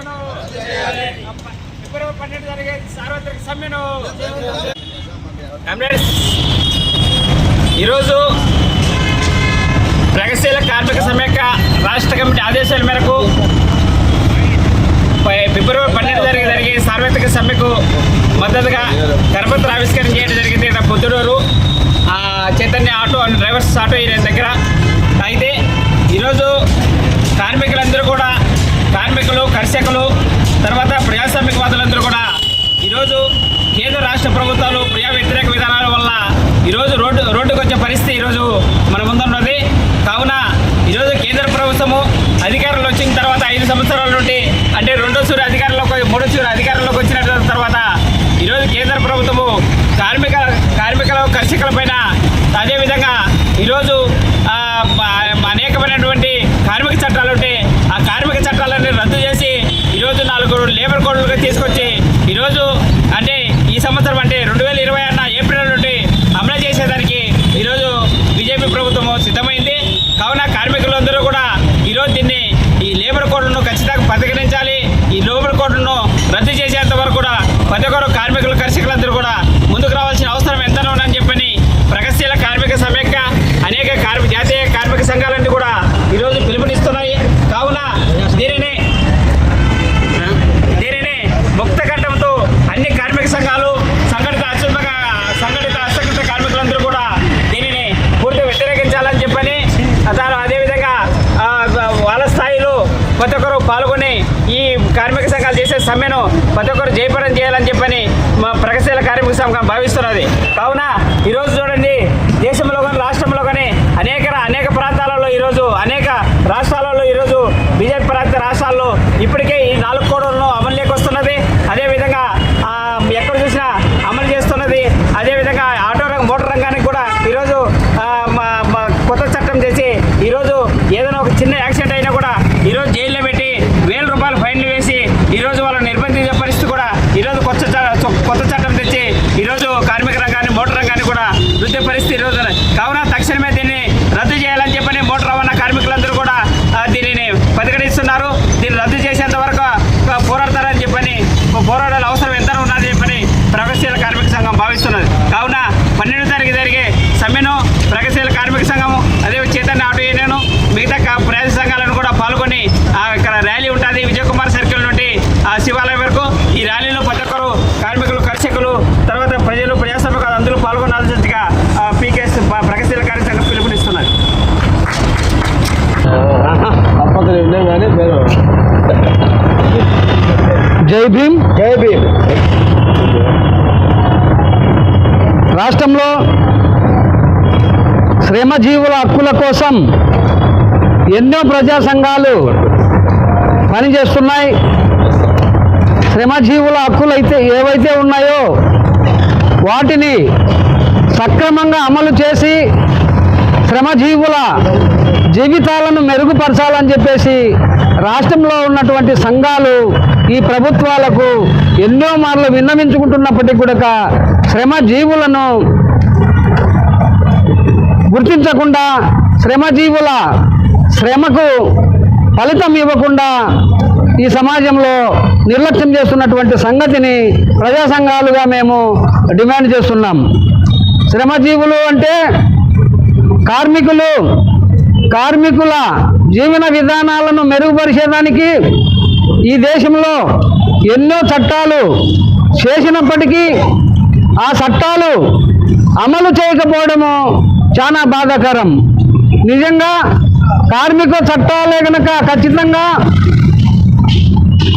Labour ఫిబ్రవరి పన్నెండు జరిగే సార్వత్రిక సమ్మెను. కామ్రేడ్స్, ఈరోజు ప్రగతిశీల కార్మిక సమైక్య రాష్ట్ర కమిటీ ఆదేశాల మేరకు ఫిబ్రవరి పన్నెండు జరిగి జరిగే సార్వత్రిక సమ్మెకు మద్దతుగా కరపత్ర ఆవిష్కరణ చేయడం జరిగింది ఇక్కడ Proddatur Chaitanya auto and drivers auto area దగ్గర. అయితే ఈరోజు కార్మిక కార్మికులు తర్వాత ప్రజాస్వామికవాదులందరూ కూడా ఈరోజు కేంద్ర రాష్ట్ర ప్రభుత్వాలు ప్రజా వ్యతిరేక విధానాల వల్ల ఈరోజు రోడ్డు రోడ్డుకు వచ్చే పరిస్థితి ఈరోజు తీసుకొచ్చి ఈరోజు అంటే ఈ సంవత్సరం అంటే రెండు వేల ఇరవై అన్న ఏప్రిల్ నుండి అమలు చేసేదానికి ఈరోజు బీజేపీ ప్రభుత్వము సిద్ధమైంది కావున కార్మికులందరూ కూడా ఈరోజు దీన్ని ఈ లేబర్ కోడ్లను ఖచ్చితంగా పరిగణించాలి ఈ లేబర్ కోడ్లను రద్దు చేసేంత వరకు కూడా ప్రతి ఒక్కరు కార్మికులు కర్షకులందరూ కూడా ముందుకు రావాల్సిన అవసరం ఎంతనో ఉందని చెప్పని ప్రగతిశీల కార్మిక సమైక్య అనేక కార్మిక జాతీయ కార్మిక సంఘాలన్నీ కూడా ఈరోజు పిలుపునిస్తున్నాయి కావున దీనిని దీనిని ముక్త కంఠంతో అన్ని కార్మిక సంఘాలు సంఘటిత అసంఘటిత సంఘటిత అసంఘటిత కార్మికులందరూ కూడా దీనిని పూర్తి వ్యతిరేకించాలని చెప్పని దాని అదేవిధంగా ఆ, వాళ్ళ స్థాయిలో ప్రతి ఒక్కరు పాల్గొని ఈ కార్మిక సంఘాలు చేసే సమ్మెను ప్రతి ఒక్కరు జయప్రదం చేయాలని చెప్పని మా ప్రగతిశీల కార్మిక సంఘం భావిస్తున్నది. కావున ఈరోజు చూడండి దేశంలో కానీ రాష్ట్రంలో కానీ అనేక అనేక ప్రాంతాలలో ఈరోజు అనేక రాష్ట్రాలలో ఈరోజు బీజేపీ ప్రాంత రాష్ట్రాల్లో ఇప్పటికే ఈ నాలుగు కోడలను అమలులోకి వస్తున్నది అదేవిధంగా ఆ, ఎక్కడ చూసినా అమలు చేస్తున్నది అదేవిధంగా ఆటో రంగం మోటార్ రంగానికి కూడా ఈరోజు ఆ, మా- మా కొత్త చట్టం చేసి ఈరోజు ఏదైనా ఒక చిన్న యాక్సిడెంట్ అయినా కూడా ఈరోజు జైల్లో పెట్టి వేల రూపాయలు ఫైన్లు వేసి ఈరోజు వాళ్ళని నిర్బంధించే పరిస్థితి కూడా ఈరోజు కొత్త చ- కొత్త చట్టం తెచ్చి ఈరోజు కార్మిక రంగాన్ని మోటార్ రంగాన్ని కూడా వృద్ధి పరిస్థితి ఈరోజు కావున తక్షణమే దీన్ని రద్దు చేయాలని చెప్పని మోటార్ రవాణా కార్మికులందరూ కూడా ఆ, దీనిని పరిగణిస్తున్నారు దీన్ని రద్దు చేసేంత వరకు ఆ, పోరాడతారని చెప్పని పోరాడాల అవసరం ఎంత ఉన్నది చెప్పని ప్రగతిశీల కార్మిక సంఘం భావిస్తున్నది కావున పన్నెండు తారీఖు జరిగే సమ్మెను ప్రగతిశీల కార్మిక సంఘం అదే చైతన్య ఆటో యూనియన్ మిగతా కా- ప్రజా సంఘాలను కూడా పాల్గొని ఆ, ఇక్కడ ర్యాలీ ఉంటుంది విజయకుమార్ సర్కిల్ నుండి ఆ శివాలయం వరకు ఈ ర్యాలీలో ప్రతి ఒక్కరు కార్మికులు కర్షకులు తర్వాత ప్రజలు ప్రజాస్వామ్య అందరూ పాల్గొనాల్సిందిగా పీకేఎస్ ప్రగతిశీల కార్మిక సంఘం పిలుపునిస్తున్నారు తప్పదు విన్నాం కానీ పేరు జై భీమ్. జై భీమ్. రాష్ట్రంలో శ్రమజీవుల హక్కుల కోసం ఎన్నో ప్రజా సంఘాలు పనిచేస్తున్నాయి. శ్రమజీవుల హక్కులు అయితే ఏవైతే ఉన్నాయో వాటిని సక్రమంగా అమలు చేసి శ్రమజీవుల జీవితాలను మెరుగుపరచాలని చెప్పేసి రాష్ట్రంలో ఉన్నటువంటి సంఘాలు ఈ ప్రభుత్వాలకు ఎన్నో మార్లు విన్నవించుకుంటున్నప్పటికీ కూడా శ్రమజీవులను గుర్తించకుండా శ్రమజీవుల శ్రమకు ఫలితం ఇవ్వకుండా ఈ సమాజంలో నిర్లక్ష్యం చేస్తున్నటువంటి సంగతిని ప్రజా సంఘాలుగా మేము డిమాండ్ చేస్తున్నాం. శ్రమజీవులు అంటే కార్మికులు కార్మికుల జీవన విధానాలను మెరుగుపరిచేదానికి ఈ దేశంలో ఎన్నో చట్టాలు చేసినప్పటికీ ఆ చట్టాలు అమలు చేయకపోవడము చాలా బాధాకరం. నిజంగా కార్మిక చట్టాలే కనుక ఖచ్చితంగా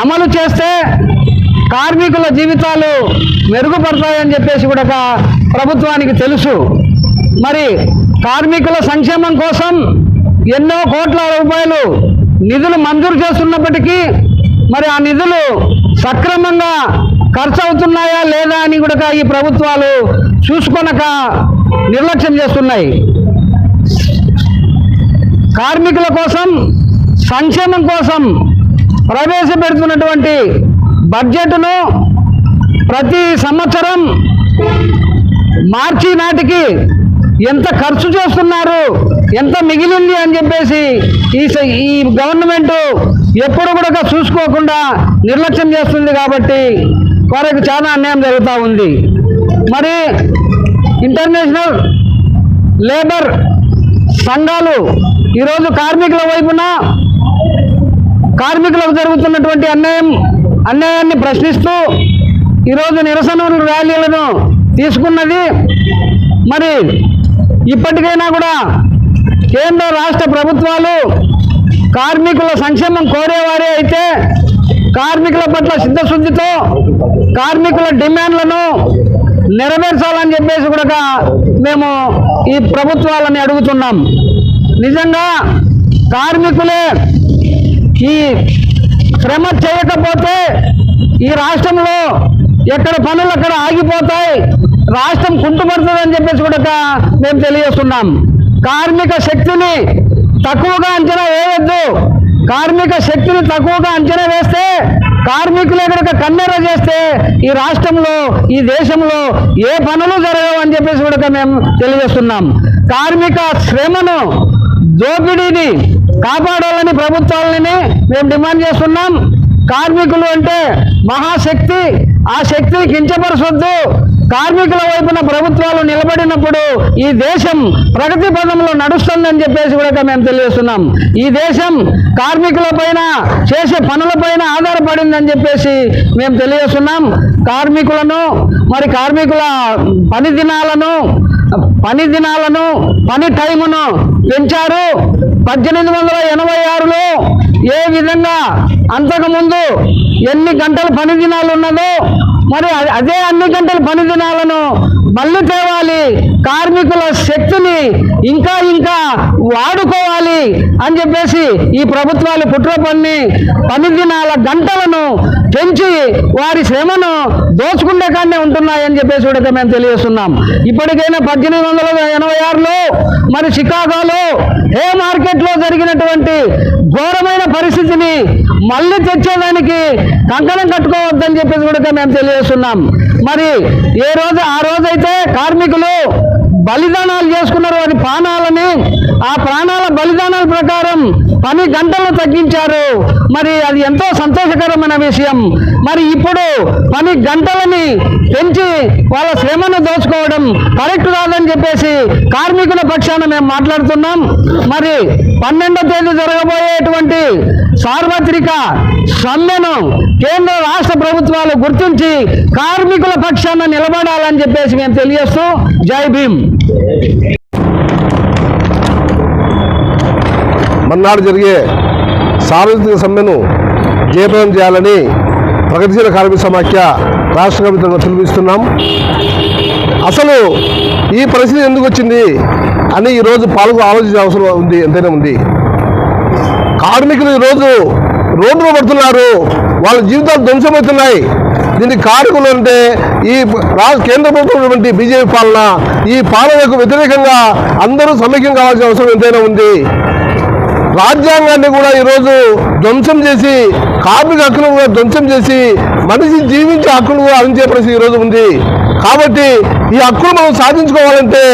అమలు చేస్తే కార్మికుల జీవితాలు మెరుగుపడతాయని చెప్పేసి కూడా ప్రభుత్వానికి తెలుసు. మరి కార్మికుల సంక్షేమం కోసం ఎన్నో కోట్ల రూపాయలు నిధులు మంజూరు చేస్తున్నప్పటికీ మరి ఆ నిధులు సక్రమంగా ఖర్చు అవుతున్నాయా లేదా అని కూడా ఈ ప్రభుత్వాలు చూసుకొనక నిర్లక్ష్యం చేస్తున్నాయి. కార్మికుల కోసం సంక్షేమం కోసం ప్రవేశపెడుతున్నటువంటి బడ్జెట్ను ప్రతి సంవత్సరం మార్చి నాటికి ఎంత ఖర్చు చేస్తున్నారు? ఎంత మిగిలింది అని చెప్పేసి ఈ స- ఈ గవర్నమెంట్ ఎప్పుడు కూడా చూసుకోకుండా నిర్లక్ష్యం చేస్తుంది కాబట్టి వారికి చాలా అన్యాయం జరుగుతూ ఉంది. మరి ఇంటర్నేషనల్ లేబర్ సంఘాలు ఈరోజు కార్మికుల వైపున కార్మికులకు జరుగుతున్నటువంటి అన్యాయం అన్యాయాన్ని ప్రశ్నిస్తూ ఈరోజు నిరసన ర్యాలీలను తీసుకున్నది మరి ఇప్పటికైనా కూడా కేంద్ర రాష్ట్ర ప్రభుత్వాలు కార్మికుల సంక్షేమం కోరేవారే అయితే కార్మికుల పట్ల సిద్ధశుద్ధితో కార్మికుల డిమాండ్లను నెరవేర్చాలని చెప్పేసి కూడా మేము ఈ ప్రభుత్వాలని అడుగుతున్నాం. నిజంగా కార్మికులే ఈ శ్రమ చేయకపోతే ఈ రాష్ట్రంలో ఎక్కడ పనులు అక్కడ ఆగిపోతాయి రాష్ట్రం కుంటుపడుతుందని చెప్పేసి కూడా మేము తెలియజేస్తున్నాం. కార్మిక శక్తిని తక్కువగా అంచనా వేయొద్దు. కార్మిక శక్తిని తక్కువగా అంచనా వేస్తే కార్మికులే కనుక కన్నెర చేస్తే ఈ రాష్ట్రంలో ఈ దేశంలో ఏ పనులు జరగవు అని చెప్పేసి కూడా మేము తెలియజేస్తున్నాం. కార్మిక శ్రమను దోపిడీని కాపాడాలని ప్రభుత్వాలని మేము డిమాండ్ చేస్తున్నాం. కార్మికులు అంటే మహాశక్తి ఆ శక్తిని కించపరచొద్దు కార్మికుల వైపున ప్రభుత్వాలు నిలబడినప్పుడు ఈ దేశం ప్రగతి పదంలో నడుస్తుందని చెప్పేసి కూడా మేము తెలియజేస్తున్నాం. ఈ దేశం కార్మికుల పైన చేసే పనులపైన ఆధారపడిందని చెప్పేసి మేము తెలియజేస్తున్నాం. కార్మికులను మరి కార్మికుల పని దినాలను పని దినాలను పని టైమును పెంచారు. పద్దెనిమిది వందల ఎనభై ఆరులో ఏ విధంగా అంతకుముందు ఎన్ని గంటల పని దినాలు ఉన్నదో మరి అదే అన్ని గంటల పని దినాలను మళ్ళీ తేవాలి. కార్మికుల శక్తిని ఇంకా ఇంకా వాడుకోవాలి అని చెప్పేసి ఈ ప్రభుత్వాలు కుట్ర పని దినాల గంటలను పెంచి వారి శ్రమను దోచుకుండే కాడనే ఉంటున్నాయని చెప్పేసి కూడా మేము తెలియజేస్తున్నాం. ఇప్పటికైనా పద్దెనిమిది వందల ఎనభై ఆరులో మరి షికాగోలో ఏ మార్కెట్లో జరిగినటువంటి ఘోరమైన పరిస్థితిని మళ్ళీ తెచ్చేదానికి కంకణం కట్టుకోవద్దని చెప్పేసి కూడా మేము తెలియజేస్తున్నాం. మరి ఏ రోజు ఆ రోజైతే కార్మికులు బలిదానాలు చేసుకున్నారు వారి ప్రాణాలని. ఆ ప్రాణాల బలిదానాల ప్రకారం పని గంటలు తగ్గించారు. మరి అది ఎంతో సంతోషకరమైన విషయం. మరి ఇప్పుడు పని గంటలని పెంచి వాళ్ళ శ్రమను దోచుకోవడం కరెక్ట్ కాదని చెప్పేసి కార్మికుల పక్షాన మేము మాట్లాడుతున్నాం. మరి పన్నెండో తేదీ జరగబోయేటువంటి సార్వత్రిక సమ్మెను కేంద్ర రాష్ట్ర ప్రభుత్వాలు గుర్తించి కార్మికుల పక్షాన నిలబడాలని చెప్పేసి మేము తెలియస్తూ జై భీమ్. మన్నాడు జరిగే సార్వత్రిక సమ్మెను జయప్రదం చేయాలని ప్రగతిశీల కార్మిక సమాఖ్య రాష్ట్ర కమిటీలో పిలుపుస్తున్నాం అసలు ఈ పరిస్థితి ఎందుకు వచ్చింది అని ఈరోజు పాలకు ఆలోచించే అవసరం ఉంది ఎంతైనా ఉంది. కార్మికులు ఈరోజు రోడ్లు పడుతున్నారు. వాళ్ళ జీవితాలు ధ్వంసమవుతున్నాయి. దీనికి కారకులు అంటే ఈ రాష్ట్ర కేంద్ర ప్రభుత్వం బీజేపీ పాలన ఈ పాలనకు వ్యతిరేకంగా అందరూ సమైక్యం కావాల్సిన అవసరం ఎంతైనా ఉంది. రాజ్యాంగాన్ని కూడా ఈరోజు ధ్వంసం చేసి కార్మిక హక్కును కూడా ధ్వంసం చేసి మనిషి జీవించే హక్కును కూడా అందించే పరిస్థితి ఈరోజు ఉంది. కాబట్టి ఈ హక్కును మనం సాధించుకోవాలంటే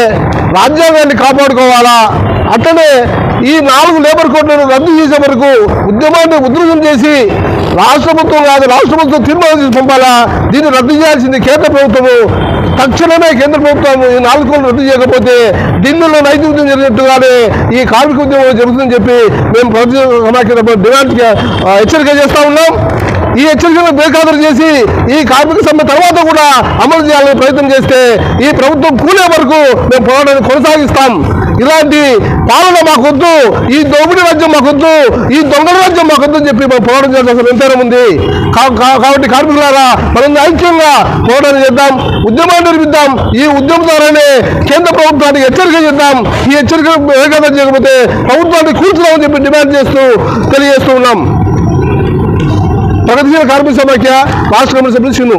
రాజ్యాంగాన్ని కాపాడుకోవాలా? అట్లనే ఈ నాలుగు లేబర్ కోడ్లను రద్దు చేసే వరకు ఉద్యమాన్ని ఉధృతం చేసి రాష్ట్ర ప్రభుత్వం కాదు రాష్ట్ర ప్రభుత్వం తీర్మానం చేసి పంపాలా? దీన్ని రద్దు చేయాల్సింది కేంద్ర ప్రభుత్వము. తక్షణమే కేంద్ర ప్రభుత్వం ఈ నాలుగు కోట్లు రద్దు చేయకపోతే ఢిల్లీలో నైతిక ఉద్యమం జరిగినట్టుగానే ఈ కార్మిక ఉద్యమం జరుగుతుందని చెప్పి మేము ప్రతి సమాఖ్య డిమాండ్ హెచ్చరిక చేస్తా ఉన్నాం. ఈ హెచ్చరికలను బేఖాతరు చేసి ఈ కార్మిక సమ్మె తర్వాత కూడా అమలు చేయాలని ప్రయత్నం చేస్తే ఈ ప్రభుత్వం కూలే వరకు మేము పోరాటాన్ని కొనసాగిస్తాం. ఇలాంటి పాలన మాకొద్దు ఈ దోపిడీ రాజ్యం మాకొద్దు ఈ దొంగల రాజ్యం మాకొద్దు అని చెప్పి మనం పోరాటం చేయాల్సిన ఎంతైనా ఉంది. కాబట్టి కార్మికులారా మనం ఐక్యంగా పోరాటం చేద్దాం ఉద్యమాన్ని నిర్మిద్దాం ఈ ఉద్యమం ద్వారానే కేంద్ర ప్రభుత్వానికి హెచ్చరిక చేద్దాం ఈ హెచ్చరిక వేగంగా చేయకపోతే ప్రభుత్వాన్ని కూర్చున్నామని చెప్పి డిమాండ్ చేస్తూ తెలియజేస్తూ ఉన్నాం. ప్రగతిశీల కార్మిక సమాఖ్య రాష్ట్ర కమిటీ సభ్యులు